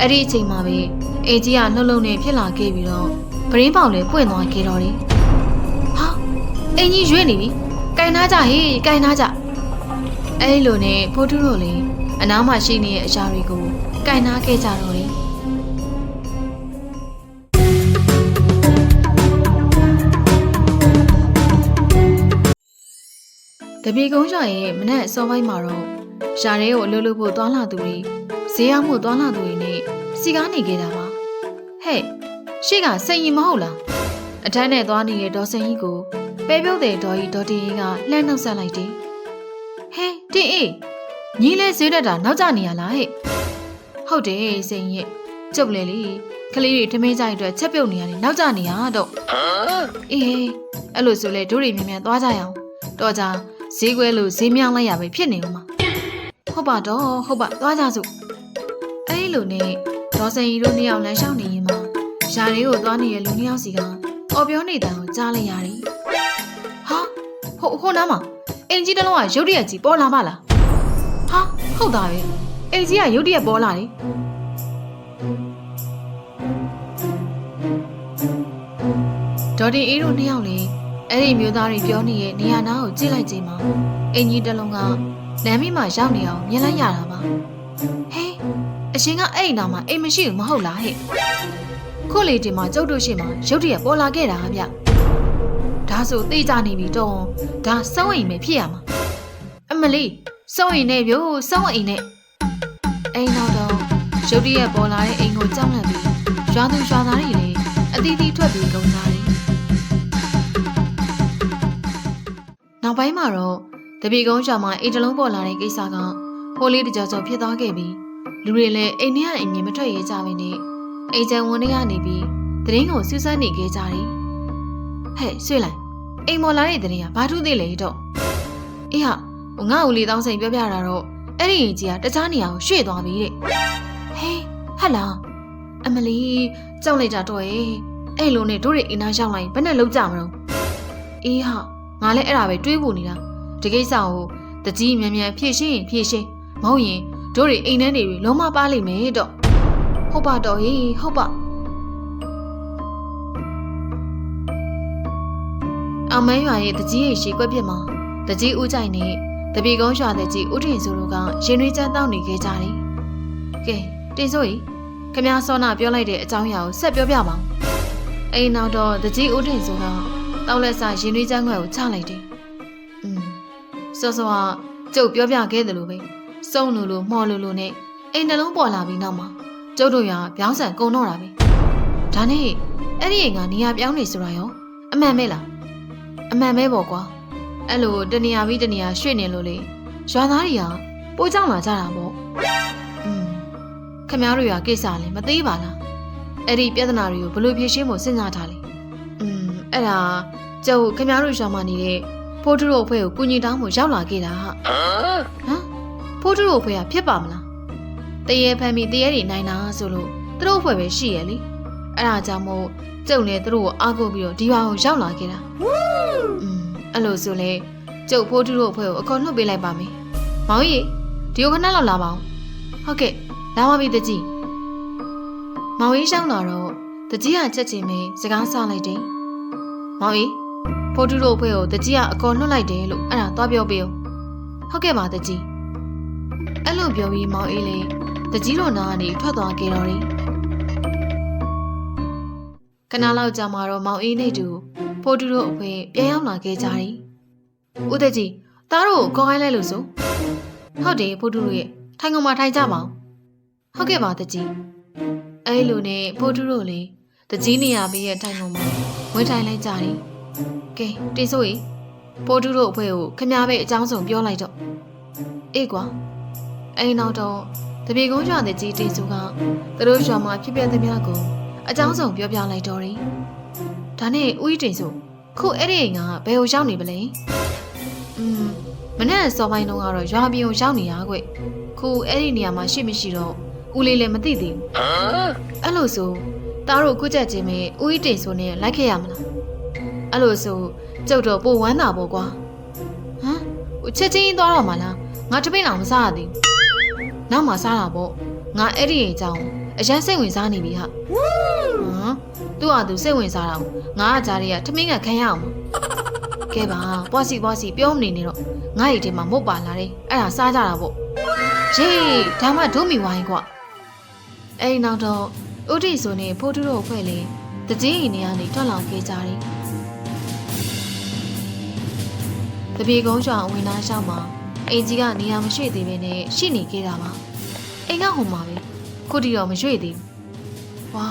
အဲ့ဒီအချိန်မှာပဲအိမ်ကြီးကလှုပ်လှုပ်နဲ့ဖြစ်လာခဲ့ပြီးတော့ပရင်းပေါင်လည်းပွင့်သွားခဲ့တော့တယ်ဟာအိမ်ကြီးရွေ့နေပြီကင်နာကြဟေးကင်နာကြအဲ့လိုနဲ့ဖိုးထုတို့လည်းအနားမှာရှိနေတဲ့အရာတွေကိုကင်နာခဲ့ကြတော့တယ်တပြေကုန်းရွာရဲ့မနက်အစောပိုင်းမှာတော့ရှာရဲကိုအလုပ်လုပ်ဖို့သွားလာသူတွေ ဈေးရောက်မှုသွားလာသူတွေနဲ့စီကားနေခဲ့တာပါဟဲ့ရှေ့ကစိန်ရင်မဟုတ်လားအထက်နဲ့သွားနေတဲ့ဒေါ်စင်ကြီးကိုပဲပြုတ်တဲ့ဒေါ်ကြီးဒေါ်တင်ကြီးကလှမ်းနှုတ်ဆက်လိုက်တယ်ဟဲတင်အေးညီလဲဈေးတက်တာနောက်ကျနေရလားဟဲ့ဟုတ်တယ်စိန်ရဲ့ကျုပ်လေလေကလေးတွေထမင်းကြိုက်အတွက်ချက်ပြုတ်နေရတယ်နောက်ကျနေရတော့အေးအဲ့လိုဆိုလေတို့တွေမြန်မြန်သွားကြရအောင်တော့ကြဈေးကွဲလို့ဈေးမြောင်းလိုက်ရပဲဖြစ်နေဦးမှာဟုတ်ပါတော့ဟုတ်ပါသွားကြစို့အဲ့ လိုနဲ့ဒေါ်စင်ရီတို့နှစ်ယောက်လမ်းလျှောက်နေရင်မှာယာလေးကိုသွားနေတဲ့လူနှစ်ယောက်စီကအော်ပြောနေတဲ့ကိုကြားလိုက်ရတယ်ဟာဟိုဟိုနားမှာအင်ကြီးတစ်လုံးကရုတ်တရက်ကြီးပေါ်လာပါလားဟာဟုတ်တာပဲအင်ကြီးကရုတ်တရက်ပေါ်လာတယ်ဒေါ်တင်အေးတို့နှစ်ယောက်လည်းအဲ့ဒီမျိုးသားတွေပြောနေတဲ့နေရာနားကိုကြည့်လိုက်ချိန်မှာအင်ကြီးတစ်လုံးကလမ်းမမှာရောက်နေအောင်မြင်လိုက်ရတာပါဟဲ အရှင်ကအဲ့ဒီနားမှာအိမ်မရှိဘူးမဟုတ်လားဟဲ့ခုလေတင်မှာကျုပ်တို့ရှိမှာရုတ်တရက်ပေါ်လာခဲ့တာဗျဒါဆိုသိကြနေပြီတော့ဒါစောင်းအိမ်ပဲဖြစ်ရမှာအမလီစောင်းအိမ်နဲ့ဗျို့စောင်းအိမ်နဲ့အိမ်နောက်တော့ရုတ်တရက်ပေါ်လာတဲ့အိမ်ကိုကြောက်လန့်ပြီးရွာသူရွာသားတွေလည်းအသီးသီးထွက်ပြီးကုန်ကြတယ်နောက်ပိုင်းမှာတော့တပီကုန်းရွာမှာအိမ်တလုံးပေါ်လာတဲ့ကိစ္စကဟိုလေးတကြောကြောဖြစ်သွားခဲ့ပြီး လူတွေလည်းအိမ်ထဲကနေအမြင်မထွက်ရဲကြဘဲနဲ့အိမ်ချမ်းဝန်တွေကနေပြီးတရင်ကိုစူးစမ်းနေခဲ့ကြတယ်။ဟဲ့ဆွေလိုက်အိမ်ပေါ်လာတဲ့တရင်ကဘာထူးသေးလဲတော့အေးဟာဟိုငါ့ဦးလေးတောင်းဆိုင်ပြောပြတာတော့အဲ့ဒီရင်ကြီးကတခြားနေရာကိုရွှေ့သွားပြီတဲ့ဟေးဟတ်လားအမလီကြောက်လိုက်တာတော့ရဲ့အဲ့လိုနဲ့တို့တွေအိမ်သားရောက်လာရင်ဘယ်နဲ့လုံးကြမလို့အေးဟာငါလည်းအဲ့ဒါပဲတွေးဖို့နေတာဒီကိစ္စကိုတကြီးမြန်မြန်ဖြည့်ရှင်းရင်ဖြည့်ရှင်းမဟုတ်ရင် တို့တွေအိမ်ထဲနေပြီးလုံးမပါလိမ့်မယ်တော့ဟုတ်ပါတော့ဟေးဟုတ်ပါအမန်းရွာရဲ့တကြီးရဲ့ရှေ့ကွက်ပြစ်မှာတကြီးဦးကြိုင်နဲ့တပီကုန်းရွာတဲ့ကြီးဦးထင်စုတို့ကရင်တွေးချမ်းတောက်နေခဲ့ကြတယ်ကဲတင်စိုးကြီးခမ ्या စောနာပြောလိုက်တဲ့အကြောင်းအရာကိုဆက်ပြောပြပါဦးအိမ်နောက်တော့တကြီးဦးထင်စုက တောက်လက်စာရင်သွေးချမ်းခွက်ကိုချလိုက်တယ်။อืมစောစောကကျုပ်ပြောပြခဲ့တယ်လို့ပဲ စုံလို့လို့မှော်လို့လို့နဲ့အိမ်နှလုံးပေါ်လာပြီးနောက်မှာကျုပ်တို့ရပြောင်းဆန်ကုံတော့တာပဲ။ဒါနဲ့အဲ့ဒီအိမ်ကနေရာပြောင်းနေဆိုတာရောအမှန်ပဲလား။အမှန်ပဲပေါ့ကွာ။အဲ့လိုတနေရာပြီးတနေရာရွှေ့နေလို့လေရွာသားတွေကပိုးကြောက်လာကြတာပေါ့။อืมခမည်းတော်ရကိစ္စလည်းမသေးပါလား။အဲ့ဒီပြဿနာတွေကိုဘယ်လိုဖြေရှင်းဖို့စဉ်းစားထားလဲ။ อืมအဲ့ဒါကျုပ်ခင်ဗျားတို့ရှောင်းမနေတဲ့ဖိုးထုတို့အဖွဲ့ကိုကုညီတောင်းဖို့ရောက်လာခဲ့တာဟာဟမ် ် ဖိုးထုတို့အဖွဲ့ကဖြစ်ပါမလားတရေဖမ်းပြီးတရေတွေနိုင်တာဆိုလို့သူတို့အဖွဲ့ပဲရှိရလေအဲ့ဒါကြောင့်မို့ကျုပ်လည်းသူတို့ကိုအားကိုးပြီးတော့ဒီဘာကိုရောက်လာခဲ့တာอืมအဲ့လိုဆိုလေကျုပ်ဖိုးထုတို့အဖွဲ့ကိုအခေါ်နှုတ်ပေးလိုက်ပါမယ်မောင်ကြီးဒီကိုခဏလောက်လာပါအောင်ဟုတ်ကဲ့လာပါပြီတကြီးမောင်ကြီးရှောင်းလာတော့တကြီးကချက်ချင်းပဲစကားဆလိုက်တယ်မောင်ကြီးဖိုးတူတို့အဖွဲ့ကိုတကြီးကအကော်နှုတ်လိုက်တယ်လို့အဲ့ဒါသွားပြောပေးအောင်ဟုတ်ကဲ့ပါတကြီးအဲ့ လိုပြောပြီးမောင်အေးလေးတကြီးတို့နားကနေထွက်သွားခဲ့တော့တယ်ခဏလောက်ကြာမှတော့မောင်အေးနဲ့တူဖိုးတူတို့အဖွဲ့ပြန်ရောက်လာခဲ့ကြတယ်ဦးတကြီးသားတို့ကိုခေါ်ခိုင်းလိုက်လို့ဆိုဟုတ်တယ်ဖိုးတူတို့ရဲ့ထိုင်ကုန်မှာထိုင်ကြပါအောင်ဟုတ်ကဲ့ပါတကြီးအဲ့လိုနဲ့ဖိုးတူတို့လေတကြီးနေရပြီးရဲ့ထိုင်ကုန်မှာဝင်းထိုင်လိုက်ကြတယ်။ကဲတေဆိုရီပိုးတူတို့အဖွဲ့ကိုခမားပဲအကြောင်းစုံပြောလိုက်တော့အေးကွာ အဲ့နောက်တော့တပြေကုန်းရွာတဲ့ကြီးတေဆိုကသူတို့ရွာမှာဖြစ်ပျက်သမျှကိုအကြောင်းစုံပြောပြလိုက်တော့တယ်။ဒါနဲ့ဦးကြီးတေဆိုခုအဲ့ဒီအိမ်ကဘယ်ကိုရောက်နေပလဲ။อืมမနေ့စောပိုင်းတုန်းကတော့ရွာပြင်ကိုရောက်နေရကွ။ခုအဲ့ဒီနေရာမှာရှိမရှိတော့ဦးလေးလည်းမသိသေးဘူး။အဲ့လိုဆိုသားတို့ကုချက်ချင်းပဲဦးဤတိန်ဆိုနေလိုက်ခဲ့ရမလားအဲ့လိုဆိုကျုပ်တော့ပိုဝမ်းသာပေါ့ကွာဟမ်ဟိုချက်ချင်းသွားတော့မလားငါတပိတ်အောင်မစားရသေးဘူး နောက်မှစားတာပေါ့ငါအဲ့ဒီအကြောင်းအရင်စိတ်ဝင်စားနေပြီဟာဟမ်သူ့ဟာသူစိတ်ဝင်စားတာကိုငါကကြားရထမင်းကခံရအောင်မကဲပါပွားစီပွားစီပြောမနေနဲ့တော့ငါ့ရီထဲမှာမုတ်ပါလာတယ်အဲ့ဒါစားကြတာပေါ့ရေဒါမှဒုမီဝိုင်းကွအဲ့ဒီနောက်တော့ဥတီဆိုနေဖိုးတူတို့ဖွဲ့လေတကြီးအိမ်ထဲကနေထွက်လာခဲ့ကြတယ်တပြေကုန်းရွာအဝင်သားရှောက်မှာ အင်ကြီးကနေရာမရှိသေးဘဲနဲ့ရှိနေခဲ့တာပါအိမ်ကဟိုမှာပဲခုတီတော့မရွေ့သေးဘူးဝါ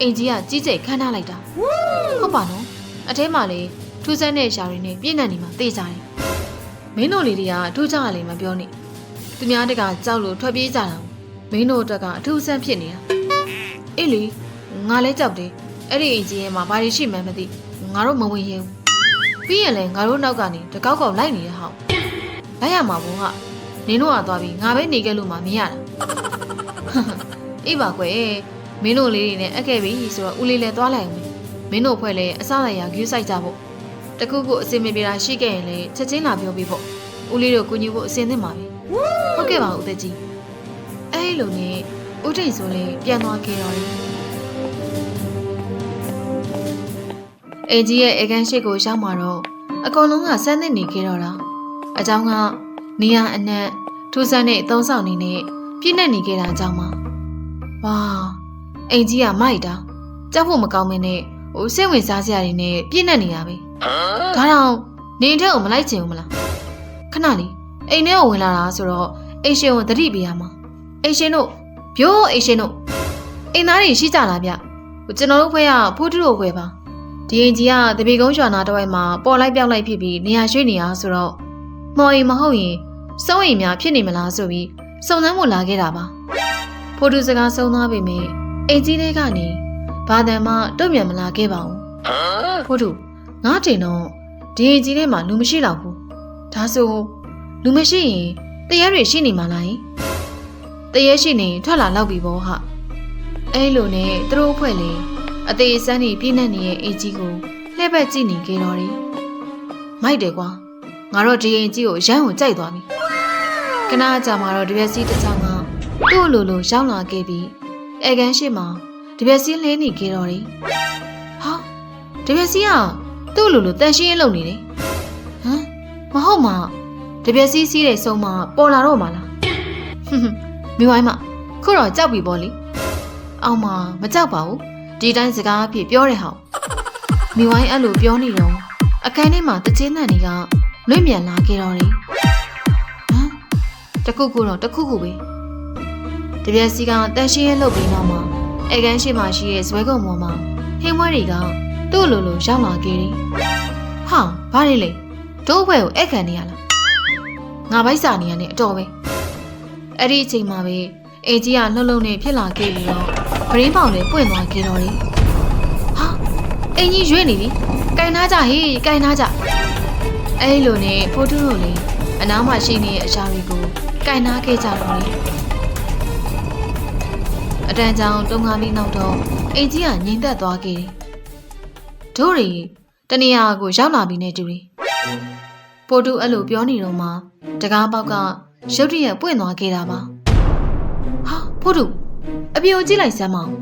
အင်ကြီးကကြီးကျယ်ခမ်းထားလိုက်တာဟုတ်ပါနော်အထဲမှာလေထူးဆန်းတဲ့ရှာတွေနဲ့ပြည့်နေနေမှာသိကြတယ်မင်းတို့လေးတွေကထူးခြားရလေမပြောနဲ့သူများတကကြောက်လို့ထွက်ပြေးကြတာမင်းတို့အတွက်ကအထူးဆန်းဖြစ်နေတာအေးလေငါလဲကြောက်တယ်အဲ့ဒီအင်ကြီးရဲ့မှာဘာတွေရှိမှန်းမသိငါတို့မဝင်ရဲဘူးပြီးရင်လည်းငါတို့နောက်ကနေတကောက်ကောက်လိုက်နေတဲ့ဟောက် လိုက်ရမှာဘောဟာနင်တို့ကသွားပြီးငါပဲနေခဲ့လို့မှမရတာအေးပါကွယ်မင်းတို့လေးတွေနဲ့အက်ခဲ့ပြီဆိုတော့ဦးလေးလည်းသွားလိုက်အောင်မင်းတို့ဖွဲ့လည်းအစားလိုက်ရဂယူးဆိုင်ကြဖို့တခုခုအစင်မပြေတာရှိခဲ့ရင်လည်းချက်ချင်းလာပြောပေးဖို့ဦးလေးတို့ကူညီဖို့အစင်သင့်ပါပဲဟုတ်ကဲ့ပါဦးသက်ကြီးအဲ့လိုနဲ့ဦးထိန်ဆိုလည်းပြန်သွားခဲ့တော့တယ်အင်ကြီးရဲ့အေကန်ရှိကိုရောက်มาတော့အကောင်လုံးကစမ်းသစ်နေခဲ့တော့တာ အကြောင်းကနေရအနက်ထူးဆန်းတဲ့အသုံးဆောင်နေနဲ့ပြည့်နှက်နေခဲ့တာကြောင့်ပါ။ဝါအိမ်ကြီးကမိုက်တာကြောက်ဖို့မကောင်းမင်းနဲ့ဟိုစိတ်ဝင်စားစရာတွေနဲ့ပြည့်နှက်နေတာပဲ။ဒါတော့နေထက်ကိုမလိုက်ချင်ဘူးမလား။ခဏလေးအိမ်ထဲကိုဝင်လာတာဆိုတော့အိမ်ရှင်ကိုတတိပေးရမှာ။အိမ်ရှင်တို့ဘိုးအိမ်ရှင်တို့အိမ်သားတွေရှိကြလားဗျ။ကျွန်တော်တို့ဖွဲ့ကဖိုးတူတို့ဖွဲ့ပါ။ဒီအိမ်ကြီးကတပေကုန်းရွာနာတဝိုက်မှာပေါ်လိုက်ပြောက်လိုက်ဖြစ်ပြီးနေရာရွှေ့နေရဆိုတော့ မော်ရင်မဟုတ်ရင်စုံးအိမ်များဖြစ်နေမလားဆိုပြီးစုံစမ်းဖို့လာခဲ့တာပါဖိုးတူစကားဆုံးသွားပေမဲ့အိမ်ကြီးလေးကနေဘာတန်မှတုံ့ပြန်မလာခဲ့ပါဘူးဖိုးတူငါ့တင်တော့ဒီအိမ်ကြီးထဲမှာလူမရှိတော့ဘူးဒါဆိုလူမရှိရင်တရေတွေရှိနေမှာလားယင်တရေရှိနေထွက်လာတော့ပြီဘောဟာအဲ့လိုနဲ့သူတို့အဖွဲ့လေအသေးစမ်းနေပြည့်နေနေတဲ့အိမ်ကြီးကိုလှည့်ပတ်ကြည့်နေကြတော့တယ်မိုက်တယ်ကွာ ငါတော့ဒီအိမ်ကြီးကိုရမ်းကိုကြိုက်သွားပြီခဏကြာမှတော့တပြက်စီးတစ်ချောင်းကသူ့လိုလိုရောက်လာခဲ့ပြီးအဲကန်ရှိမှတပြက်စီးလဲနေကြတော့တယ်ဟာတပြက်စီးကသူ့လိုလိုတန်ရှင်းရေးလုပ်နေတယ်ဟမ်မဟုတ်မှာတပြက်စီးစီးတဲ့ဆုံးမပေါ်လာတော့မှာလားဟွန်းဟွန်းမိဝိုင်းမခုတော့ကြောက်ပြီပေါ့လေအောင်မမကြောက်ပါဘူးဒီတိုင်းစကားအဖြစ်ပြောတဲ့ဟောင်မိဝိုင်းအဲ့လိုပြောနေတော့အခန်းထဲမှာတချင်းတန်တွေက လွင့်မြန်လာခဲ့တော့တယ်ဟမ်တခုခုတော့တခုခုပဲတပြက်စီကတန်ရှင်းရဲလုပ်ပြီးတော့မှအဲကန်းရှိမှရှိရဲ့ဇွဲကုံပေါ်မှာဟင်းမွဲတွေကသူ့လိုလိုရောက်လာခဲ့တယ်ဟာဘာလဲလေတို့ဘွဲကိုအဲ့ခံနေရလားငါပိုက်စာနေရနဲ့အတော်ပဲအဲ့ဒီအချိန်မှာပဲအေကြီးကလှုပ်လှုပ်နဲ့ဖြစ်လာခဲ့ပြီးတော့ပရင်းပေါင်နဲ့ပွင့်သွားခဲ့တော့တယ်ဟာအင်ကြီးရွေ့နေပြီကင်ထားကြဟေးကင်ထားကြ အဲ့လိုနဲ့ဖိုးတူတို့လည်းအနားမှာရှိနေတဲ့အရာတွေကိုကင်ထားခဲ့ကြတော့တယ်အတန်းကြောင်တုံငါပြီးနောက်တော့အင်ကြီးကငြိမ်သက်သွားခဲ့တယ်တို့တွေတနေရာကိုရောက်လာပြီနဲ့တူတယ်ပိုတူအဲ့လိုပြောနေတော့မှတကားပေါက်ကရုတ်တရက်ပွင့်သွားခဲ့တာပါဟာဖိုးတူအပြိုကြည့်လိုက်စမ်းမအောင်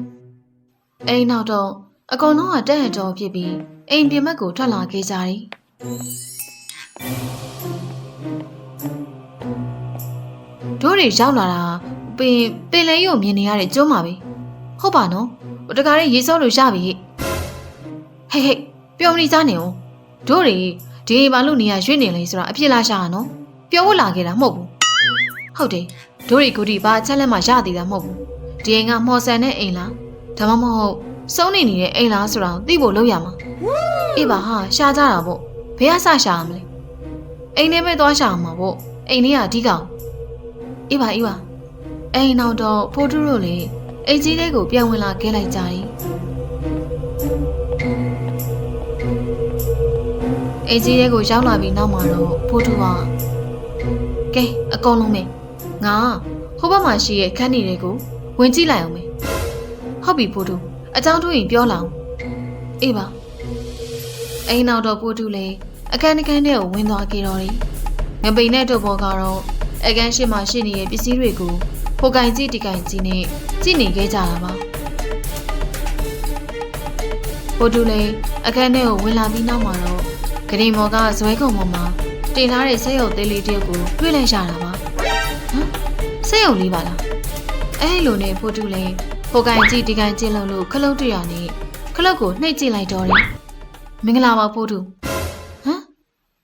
အိမ်နောက်တော့အကောင်လုံးကတက်ရတော်ဖြစ်ပြီးအိမ်ပြင်ဘက်ကိုထွက်လာခဲ့ကြတယ် တို့တွေရောက်လာတာပင်ပင်လဲရုံမြင်နေရတဲ့ကျွန်းမှာပဲဟုတ်ပါနော်တကားလေးရေးစောလို့ရပြီဟဲ့ဟဲ့ပြောမနေကြနေအောင်တို့တွေဒီဘာလို့နေရရွှေ့နေလဲဆိုတာအပြစ်လားရှာရနော်ပြောဖို့လာခဲ့တာမဟုတ်ဘူးဟုတ်တယ်တို့တွေကိုဒီဘာအချက်လက်မှရသေးတာမဟုတ်ဘူးဒီအိမ်ကမော်ဆန်တဲ့အိမ်လားဒါမှမဟုတ်စုံနေနေတဲ့အိမ်လားဆိုတာသိဖို့လုပ်ရမှာအေးပါဟာရှာကြတာပေါ့ဘယ်ကစရှာရမလဲ အိမ်ထဲပဲသွားရှာမှာပေါ့အိမ်လေးကအဓိကအေးပါအေးပါအိမ်နောက်တော့ဖိုးတူတို့လေအိမ်ကြီးလေးကိုပြန်ဝင်လာခဲ့လိုက်ကြတယ်အိမ်ကြီးလေးကိုရောက်လာပြီးနောက်မှာတော့ဖိုးတူကကဲအကုန်လုံးပဲငါဟိုဘက်မှာရှိရဲ့ခန်းနေတွေကိုဝင်ကြည့်လိုက်အောင်မေဟုတ်ပြီဖိုးတူအကြောင်းတို့ရင်ပြောလာအောင်အေးပါအိမ်နောက်တော့ဖိုးတူလည်း အခန်းတစ်ခန်းထဲကိုဝင်သွားကြတော့တယ်ငပိန်နဲ့တို့ဘောကတော့အခန်းရှိမှရှိနေတဲ့ပစ္စည်းတွေကိုဖိုကင်ကြီးတီကင်ကြီးနဲ့ကြည်နေခဲ့ကြတာပါဖိုတူလည်းအခန်းထဲကိုဝင်လာပြီးနောက်မှာတော့ဂရီမော်ကဇွဲကုံပေါ်မှာတင်ထားတဲ့ဆက်ရုပ်သေးလေးတစ်ယောက်ကိုတွေ့လိုက်ရတာပါဟမ်ဆက်ရုပ်လေးပါလားအဲ့လိုနဲ့ဖိုတူလည်းဖိုကင်ကြီးတီကင်ကြီးလုံးလို့ခလုတ်တွေ့ရနဲ့ခလုတ်ကိုနှိပ်ကြည့်လိုက်တော့တယ်မင်္ဂလာပါဖိုတူဟမ်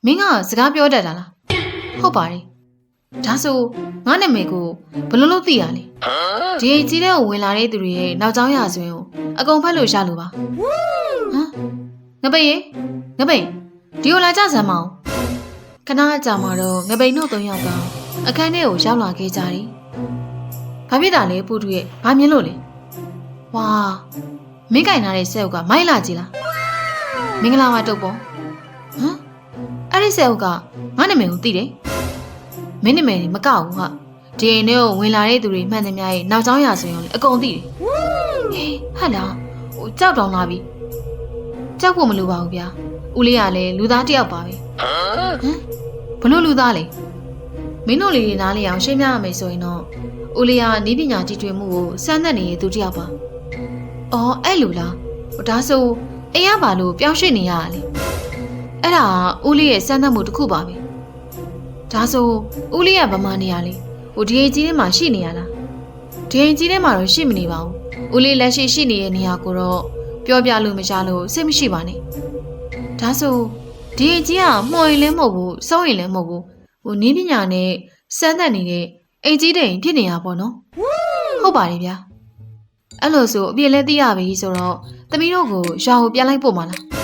မင်းကစကားပြောတတ်တာလားဟုတ်ပါတယ်ဒါဆိုငါနာမည်ကိုဘယ်လိုလုပ်သိရလဲဒီအိမ်ကြီးတဲ့ကိုဝင်လာတဲ့သူတွေရဲ့နောက်ကျောင်းရဆွင်းကိုအကုန်ဖတ်လို့ရလို့ပါဟမ်ငပိတ်ရေငပိတ်ဒီကိုလာကြစမ်းမအောင်ခဏအကြာမှာတော့ငပိတ်တို့သုံးယောက်ကအခန်းထဲကိုရောက်လာခဲ့ကြတယ်ဘာဖြစ်တာလဲပူတူရဲ့ဘာမြင်လို့လဲဝါမင်းကင်ထားတဲ့ဆဲအုပ်ကမိုက်လာကြည်လားမင်္ဂလာပါတုတ်ပေါ်ဟမ် အဲ့ဒီဆဲအုပ်ကငါနာမည်ကိုသိတယ်မင်းနာမည်ကြီးမကောက်ဘူးဟာဒီအိမ်ထဲကိုဝင်လာတဲ့သူတွေမှန်သမျှရဲ့နောက်ကျောင်းရဆိုရင်လေအကုန်သိတယ်ဟေးဟာလားဟိုကြောက်တောင်လာပြီကြောက်ဖို့မလိုပါဘူးဗျာဦးလေးကလည်းလူသားတစ်ယောက်ပါပဲဟမ်ဘလို့လူသားလဲမင်းတို့လေးတွေနားလေအောင်ရှင်းပြရမယ်ဆိုရင်တော့ဦးလေးကနီးပညာကြီးထွေမှုကိုစမ်းသပ်နေတဲ့သူတစ်ယောက်ပါအော်အဲ့လိုလားဟိုဒါဆိုအိမ်ရပါလို့ပြောင်းရွှေ့နေရတာလေ အဲ့ဒါဦးလေးရဲ့စမ်းသပ်မှုတစ်ခုပါပဲဒါဆိုဦးလေးကဗမာနေရလေဟိုဒီအိမ်ကြီးထဲမှာရှိနေရလားဒီအိမ်ကြီးထဲမှာတော့ရှိမနေပါဘူးဦးလေးလက်ရှိရှိနေတဲ့နေရာကိုတော့ပြောပြလို့မရလို့စိတ်မရှိပါနဲ့ဒါဆိုဒီအိမ်ကြီးကမှော်ရင်လည်းမဟုတ်ဘူးစောရင်လည်းမဟုတ်ဘူးဟိုနီးပညာနဲ့စမ်းသပ်နေတဲ့အိမ်ကြီးတဲ့အိမ်ဖြစ်နေတာပေါ့နော်ဟုတ်ပါတယ်ဗျာအဲ့လိုဆိုအပြည့်လဲသိရပြီဆိုတော့သမီးတို့ကိုရွာကိုပြန်လိုက်ပို့မှာလား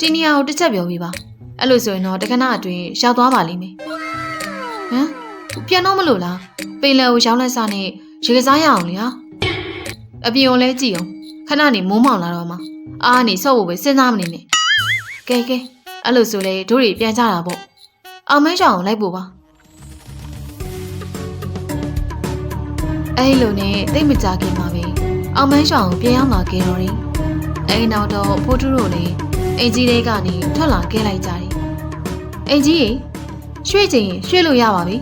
ဒီနေရာကိုတစ်ချက်ပြောပြပါအဲ့လိုဆိုရင်တော့တခဏအတွင်းရောက်သွားပါလိမ့်မယ်ဟမ်ပြန်တော့မလို့လားပင်လယ်ကိုရောက်လက်စားနဲ့ရေကစားရအောင်လေဟာအပြင်ကိုလဲကြည့်အောင်ခဏနေမိုးမောင်လာတော့မှအာနေဆော့ဖို့ပဲစဉ်းစားမနေနဲ့ကဲကဲအဲ့လိုဆိုလေတို့တွေပြန်ကြတာပေါ့အောင်မဲချောင်ကိုလိုက်ပို့ပါအဲ့လိုနဲ့တိတ်မကြခင်ပါပဲအောင်မဲချောင်ကိုပြန်ရောက်လာခဲ့တော့တယ်အဲ့နောက်တော့ဖိုးထုတို့လည်း အင်ကြီးတွေကနေထွက်လာခဲ့လိုက်ကြတယ်အင်ကြီးရေရွှေ့ချင်ရင်ရွှေ့လို့ရပါပြီ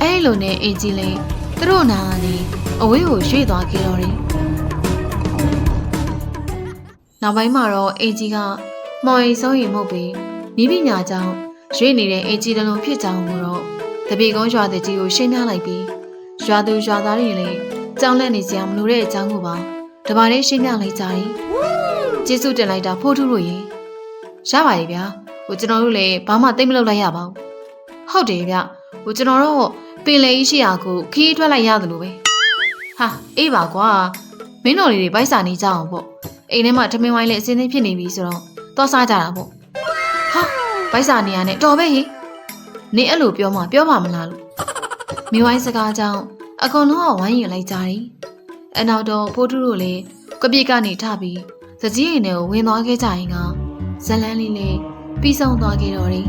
အဲ့လိုနဲ့အင်ကြီးလည်းသူတို့နာကနေအဝေးကိုရွှေ့သွားခဲ့တော့တယ်နောက်ပိုင်းမှာတော့အင်ကြီးကမော်ရီဆုံးရင်မဟုတ်ပေနီးပညာကြောင့်ရွှေ့နေတဲ့အင်ကြီးတလုံးဖြစ်ကြောင်းကိုတော့တပေကုန်းရွာတဲ့ကြီးကိုရှင်းပြလိုက်ပြီးရွာသူရွာသားတွေလည်းကြောင်းလက်နေစရာမလိုတဲ့အကြောင်းကိုပါတပါးလေးရှင်းပြလိုက်ကြတယ် ကျေးဇူးတင်လိုက်တာဖိုးထုလို့ရေရပါရဲ့ဗျာဟိုကျွန်တော်တို့လည်းဘာမှသိမလုပ်လိုက်ရပါဘူးဟုတ်တယ်ဗျဟိုကျွန်တော်တို့ပင်လေကြီးရှိရာကိုခီးထွက်လိုက်ရတယ်လို့ပဲဟာအေးပါကွာမင်းတော်လေးတွေဗိုက်စာနေကြအောင်ပေါ့အိမ်ထဲမှာထမင်းဝိုင်းလည်းအစင်းသိဖြစ်နေပြီဆိုတော့သွားစားကြတာပေါ့ဟာဗိုက်စာနေရနဲ့တော်ပဲဟိနေအဲ့လိုပြောမှပြောပါမလားလို့မိဝိုင်းစကားကြောင့်အကုန်လုံးကဝိုင်းရင်လိုက်ကြတယ်အနောက်တော့ဖိုးထုတို့လည်းကပြစ်ကနေထပြီး စကြီးရင်ထဲကိုဝင်သွားခဲ့ကြရင်ကဇလန်းလေးလေးပြီးဆုံးသွားခဲ့တော့တယ်